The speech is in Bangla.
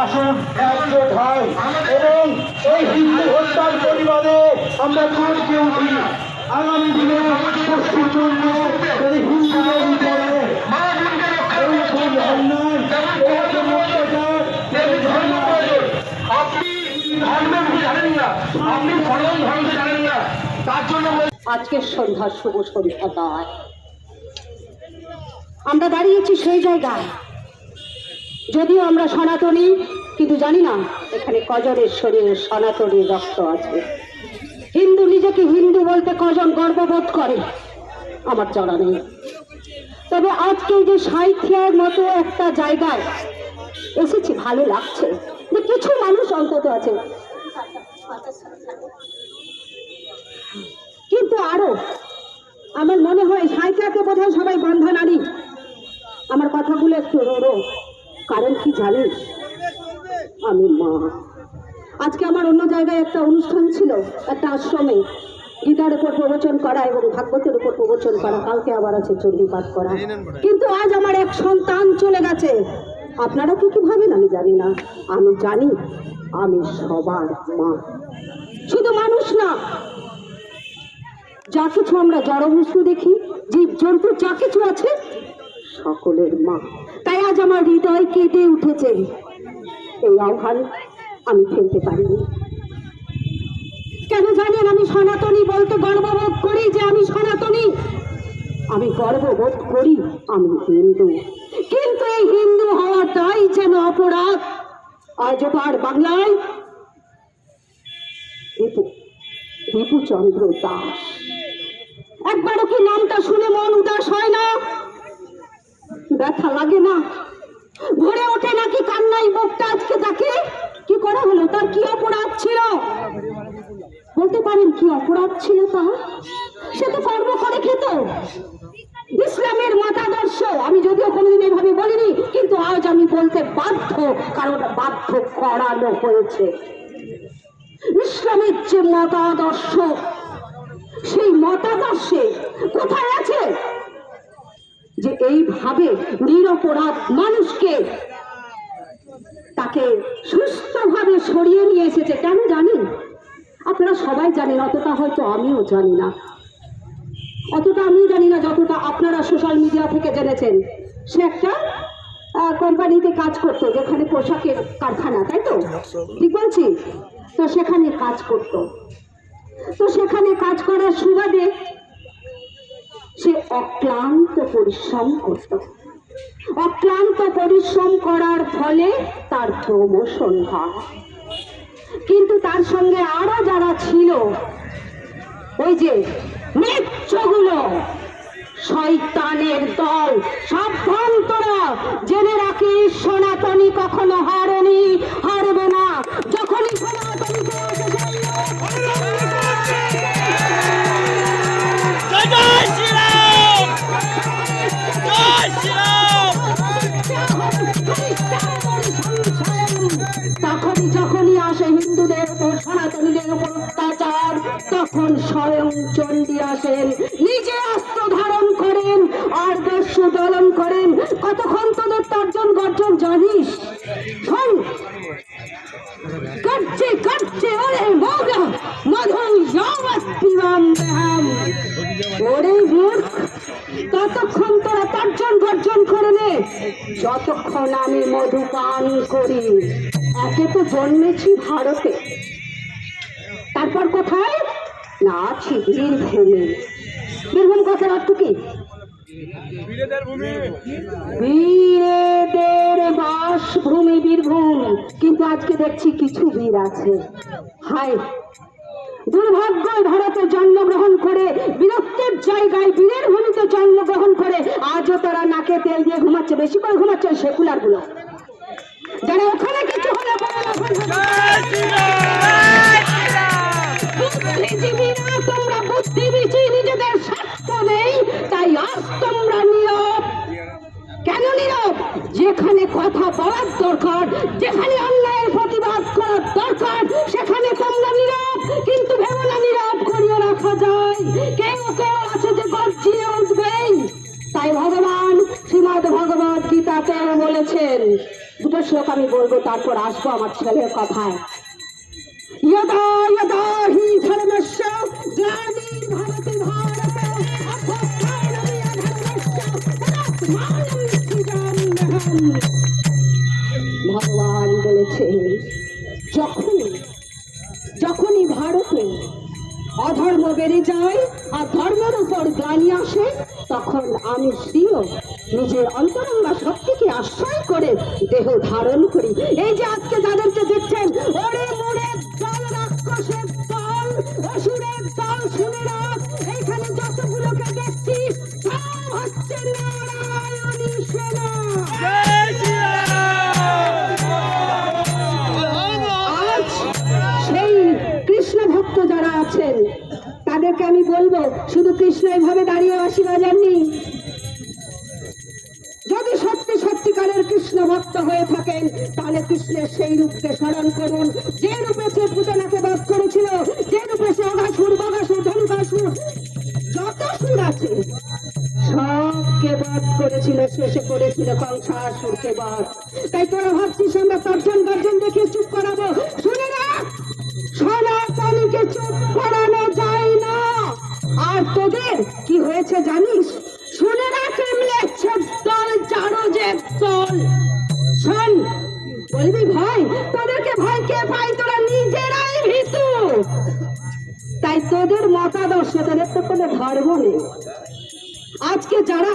আসুন একজোট হয় এবং এই হিন্দু হত্যার আমরা উঠি আগামী দিনে পশ্চিমবঙ্গ যদি হিন্দুদের উপরে তার জন্য আজকের সন্ধ্যার শুভ সন্ধ্যা আমরা দাঁড়িয়েছি সেই জায়গায়। যদিও আমরা সনাতনী, কিন্তু জানি না এখানে কজনের শরীরে সনাতনী রক্ত আছে। হিন্দু নিজেকে হিন্দু বলতে কজন গর্ববোধ করে? আমার জানা নেই। তবে আজকে যে সাহিত্যের মতো একটা জায়গায় এসেছি, ভালো লাগছে। যে কিছু মানুষ অন্তত আছে। কিন্তু আরও, আমার মনে হয় সাঁইটাকে বোধ হয় সবাই বন্ধ নারী আমার কথাগুলো একটু রোরো। কারণ কি জানিস? আমি মা। আজকে আমার অন্য জায়গায় একটা অনুষ্ঠান ছিল, একটা আশ্রমে। গীতার উপর প্রবচন করা এবং ভাগবতের উপর প্রবচন করা, কালকে আবার আছে চণ্ডীপাঠ করা। কিন্তু আজ আমার এক সন্তান চলে গেছে। আপনারা কি কি ভাবেন আমি জানি না। আমি জানি, আমি সবার মা। শুধু মানুষ না, যা কিছু আমরা জড়বস্তু দেখি জীব জন্তু যা কিছু আছে, সকলের মা। আমার হৃদয় কেঁদে উঠেছে। এই আহ্বান আমি ফেলতে পারিনি। কেন জানেন আমি সনাতনী বলতে গর্ববোধ করি যে আমি সনাতনী? আমি গর্ববোধ করি আমি হিন্দু। কিন্তু এই হিন্দু হওয়াটাই যেন অপরাধ। আজ আর বাংলায় রিপু, রিপুচন্দ্র দাস। একবারও কি নামটা শুনে মন উদাস হয় না? কান্নাই বুকটা আজকে তাকে কি করা হলো? তার কি অপরাধ ছিল? বলতে পারেন কি অপরাধ ছিল তার সে তো কর্ম করে খেত। ইসলামের মতাদর্শ। আমি যদিও কোনোদিন এভাবে বলিনি, কিন্তু আজ আমি বলতে বাধ্য, কারণ বাধ্য করানো হয়েছে। ইসলামের যে মতাদর্শ, সেই মতাদর্শে কোথায় আছে? যে এইভাবে নিরপরাধ মানুষকে তাকে সুস্থভাবে সরিয়ে নিয়ে এসেছে। কেন জানেন আপনারা সবাই জানেন, অতটা হয়তো আমিও জানি না। অতটা আমিও জানি না যতটা আপনারা সোশ্যাল মিডিয়া থেকে জেনেছেন। সে একটা কোম্পানিতে কাজ করতো, যেখানে পোশাকের কারখানা, তাই তো? ঠিক বলছি? তো সেখানে কাজ করতো। তো সেখানে কাজ করার সুবাদে সে অক্লান্ত পরিশ্রম করত। অক্লান্ত পরিশ্রম করার ফলে তার প্রমোশন হয় কিন্তু তার সঙ্গে আরও যারা ছিল, ওই যে মৃত্যুগুলো শয়তানের দল সাবধান তোরা জেনে রাখিস, সনাতনী কখনো হারেনি, হারবে না। যখনই সনাতনীকে তখন স্বয়ং চণ্ডী আসেন, নিজে অস্ত্র ধারণ করেন আর দস্যু দলন করেন, কতক্ষণ তোদের তর্জন গর্জন জানিস? কাটছে কাটছে, ওরে মৌরা মধু যাওয়াত পিবাম দেহাম। ওরে মূর্খ, ততক্ষণ তোরা তর্জন গর্জন করে নে, যতক্ষণ আমি মধু পান করি। একে তো জন্মেছি ভারতে। তারপর কোথায়? না আছি বীরভূমে বীরভূম কথার অর্থ কি? বীরেদের বাসভূমি বীরভূম। কিন্তু আজকে দেখছি কিছু বীর আছে। হায় দুর্ভাগ্য ভারতে জন্মগ্রহণ করে, বীরত্বের জায়গায় বীরের ভূমিতে জন্মগ্রহণ করে, আজও তারা নাকে তেল দিয়ে ঘুমাচ্ছে, বেশি করে ঘুমাচ্ছে সেকুলারগুলো যারা ওখানে কিছু হলে কথা বলার দরকার যেখানে অন্যায়ের প্রতিবাদ করার দরকার সেখানে তোমরা নীরব কিন্তু ভেবো না নীরব করিয়ে রাখা যায় কেউ কেউ আছে যে গর্জিয়ে উঠবেই তাই ভগবান শ্রীমদ ভগবত গীতাতেও বলেছেন দুটো শ্লোক আমি আমি বলবো তারপর আসবো আমার ছেলের কথায় यदा यदा हि धर्मस्य ग्लानिर्भवति भारत বলেছেন যখন যখনই ভারতে অধর্ম বেড়ে যায় আর ধর্মের উপর গ্লানি আসে, তখন আমি স্ত্রীও নিজের অন্তরঙ্গা শক্তিকে আশ্রয় করে দেহ ধারণ করি। এই যে আজকে যাদেরকে দেখছেন, ওরে বলব, শুধু কৃষ্ণ এভাবে দাঁড়িয়ে বাসি বাজাননি যদি সত্যি সত্যিকারের কৃষ্ণ ভক্ত হয়ে থাকেন, তাহলে কৃষ্ণের সেই রূপকে স্মরণ করুন। যে রূপে সে পুতনাকে বধ করেছিল, যে রূপে সে অঘাসুর বগাসুর, ধনুকাসুর, যত সুর আছে, সবকে বধ করেছিল, শেষে করেছিল কংসাসুরকে বধ। তাই তোরা ভাবছিস আমরা তর্জন গর্জন দেখে চুপ করাবো? শুনে না! সনাতনীকে চুপ করানো না আর তোদের কি হয়েছে জানিস? শুনে রাখ দল চারো যে দল। শোন, বলবি ভাই তোদেরকে ভয় কে পাই তোরা নিজেরাই ভীতু। তাই তোদের মতাদর্শ তোদের তো কোনো ধর্ম নেই। আজকে যারা